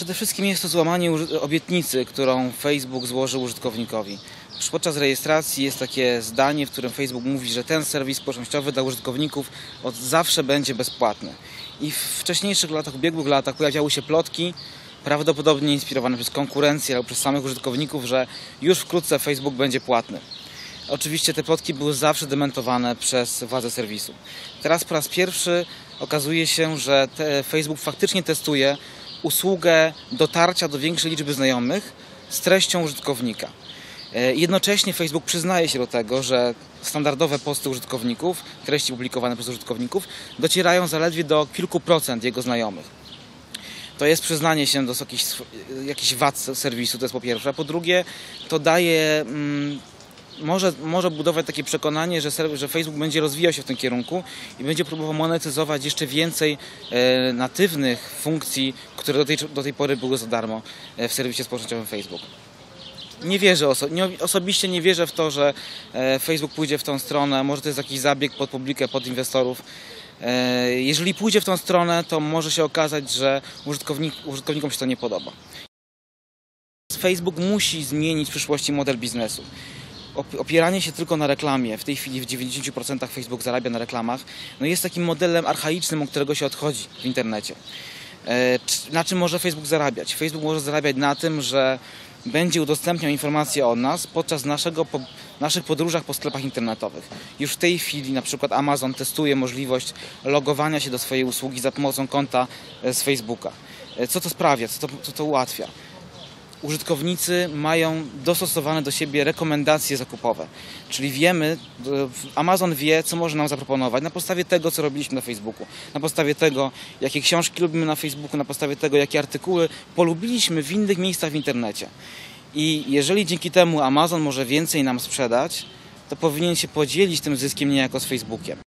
Przede wszystkim jest to złamanie obietnicy, którą Facebook złożył użytkownikowi. Podczas rejestracji jest takie zdanie, w którym Facebook mówi, że ten serwis społecznościowy dla użytkowników od zawsze będzie bezpłatny. I w wcześniejszych latach, ubiegłych latach pojawiały się plotki, prawdopodobnie inspirowane przez konkurencję albo przez samych użytkowników, że już wkrótce Facebook będzie płatny. Oczywiście te plotki były zawsze dementowane przez władze serwisu. Teraz po raz pierwszy okazuje się, że Facebook faktycznie testuje usługę dotarcia do większej liczby znajomych z treścią użytkownika. E, Jednocześnie Facebook przyznaje się do tego, że standardowe posty użytkowników, treści publikowane przez użytkowników docierają zaledwie do kilku procent jego znajomych. To jest przyznanie się do jakichś, jakichś wad serwisu, to jest po pierwsze. A po drugie, to daje, mm, może, może budować takie przekonanie, że, że Facebook będzie rozwijał się w tym kierunku i będzie próbował monetyzować jeszcze więcej e, natywnych funkcji, które do tej, do tej pory były za darmo e, w serwisie społecznościowym Facebook. Nie wierzę, oso- nie, osobiście nie wierzę w to, że e, Facebook pójdzie w tą stronę. Może to jest jakiś zabieg pod publikę, pod inwestorów. E, jeżeli pójdzie w tą stronę, to może się okazać, że użytkownik, użytkownikom się to nie podoba. Facebook musi zmienić w przyszłości model biznesu. Op- Opieranie się tylko na reklamie, w tej chwili w 90% Facebook zarabia na reklamach, no jest takim modelem archaicznym, od którego się odchodzi w internecie. E, Na czym może Facebook zarabiać? Facebook może zarabiać na tym, że będzie udostępniał informacje o nas podczas naszego, po, naszych podróżach po sklepach internetowych. Już w tej chwili na przykład Amazon testuje możliwość logowania się do swojej usługi za pomocą konta e, z Facebooka. E, Co to sprawia? Co to, co to ułatwia? Użytkownicy mają dostosowane do siebie rekomendacje zakupowe. Czyli wiemy, e, Amazon wie, co może nam zaproponować na podstawie tego, co robiliśmy na Facebooku, na podstawie tego, jakie książki lubimy na Facebooku, na podstawie tego, jakie artykuły polubiliśmy w innych miejscach w internecie. I jeżeli dzięki temu Amazon może więcej nam sprzedać, to powinien się podzielić tym zyskiem niejako z Facebookiem.